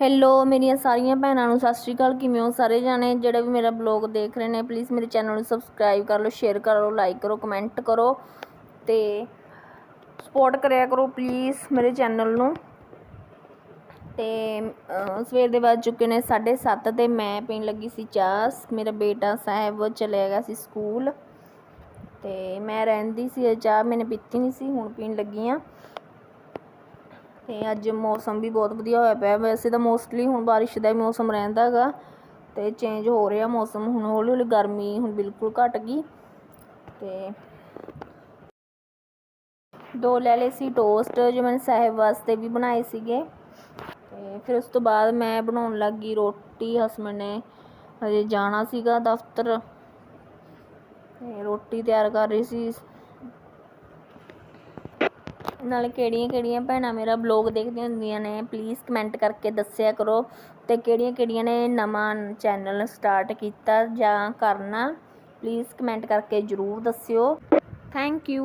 Hello ਮੇਰੀਆਂ ਸਾਰੀਆਂ ਭੈਣਾਂ ਨੂੰ ਸਤਿ ਸ਼੍ਰੀ ਅਕਾਲ। ਕਿਵੇਂ ਹੋ ਸਾਰੇ ਜਾਣੇ? ਜਿਹੜੇ ਵੀ ਮੇਰਾ ਬਲੌਗ ਦੇਖ ਰਹੇ ਨੇ ਪਲੀਜ਼ ਮੇਰੇ ਚੈਨਲ ਨੂੰ ਸਬਸਕ੍ਰਾਈਬ ਕਰ ਲਓ ਸ਼ੇਅਰ ਕਰ ਲਓ ਲਾਈਕ ਕਰੋ ਕਮੈਂਟ ਕਰੋ ਤੇ ਸਪੋਰਟ ਕਰਿਆ ਕਰੋ ਪਲੀਜ਼ ਮੇਰੇ ਚੈਨਲ ਨੂੰ। ਤੇ ਸਵੇਰ ਦੇ ਵੱਜ ਚੁੱਕੇ ਨੇ 7:30 ਤੇ ਮੈਂ ਪੀਣ ਲੱਗੀ ਸੀ ਚਾਹ। ਮੇਰਾ ਬੇਟਾ ਸਾਹਿਬ ਚਲਿਆ ਗਿਆ ਸੀ ਸਕੂਲ ਤੇ ਮੈਂ ਰਹਿੰਦੀ ਸੀ, ਚਾਹ ਮੈਨੇ ਪੀਤੀ ਨਹੀਂ ਸੀ, ਹੁਣ ਪੀਣ ਲੱਗੀ ਆ ਤੇ ਅੱਜ ਮੌਸਮ ਵੀ ਬਹੁਤ ਵਧੀਆ ਹੋਇਆ ਪਿਆ। ਵੈਸੇ ਤਾਂ ਮੋਸਟਲੀ ਹੁਣ ਬਾਰਿਸ਼ ਦਾ ਹੀ ਮੌਸਮ ਰਹਿੰਦਾ ਹੈਗਾ ਤੇ ਚੇਂਜ ਹੋ ਰਿਹਾ ਮੌਸਮ। ਹੁਣ ਹੌਲੀ ਹੌਲੀ ਗਰਮੀ ਹੁਣ ਬਿਲਕੁਲ ਘਟ ਗਈ ਤੇ ਦੋ ਲੈ ਲਏ ਸੀ ਟੋਸਟ ਜੋ ਮੈਂ ਸਾਹਿਬ ਵਾਸਤੇ ਵੀ ਬਣਾਏ ਸੀਗੇ। ਤੇ ਫਿਰ ਉਸ ਤੋਂ ਬਾਅਦ ਮੈਂ ਬਣਾਉਣ ਲੱਗੀ ਰੋਟੀ। ਹਸਬੈਂਡ ਨੇ ਹਜੇ ਜਾਣਾ ਸੀਗਾ ਦਫ਼ਤਰ। ਤੇ ਰੋਟੀ ਤਿਆਰ ਕਰ ਰਹੀ ਸੀ। ਨਾਲ ਕਿਹੜੀਆਂ ਕਿਹੜੀਆਂ ਭੈਣਾਂ ਮੇਰਾ ਬਲੌਗ ਦੇਖਦੀਆਂ ਹੁੰਦੀਆਂ ਨੇ ਪਲੀਜ਼ ਕਮੈਂਟ ਕਰਕੇ ਦੱਸਿਆ ਕਰੋ। ਤੇ ਕਿਹੜੀਆਂ ਕਿਹੜੀਆਂ ਨੇ ਨਵਾਂ ਚੈਨਲ ਸਟਾਰਟ ਕੀਤਾ ਜਾਂ ਕਰਨਾ ਪਲੀਜ਼ ਕਮੈਂਟ ਕਰਕੇ ਜ਼ਰੂਰ ਦੱਸਿਓ। Thank you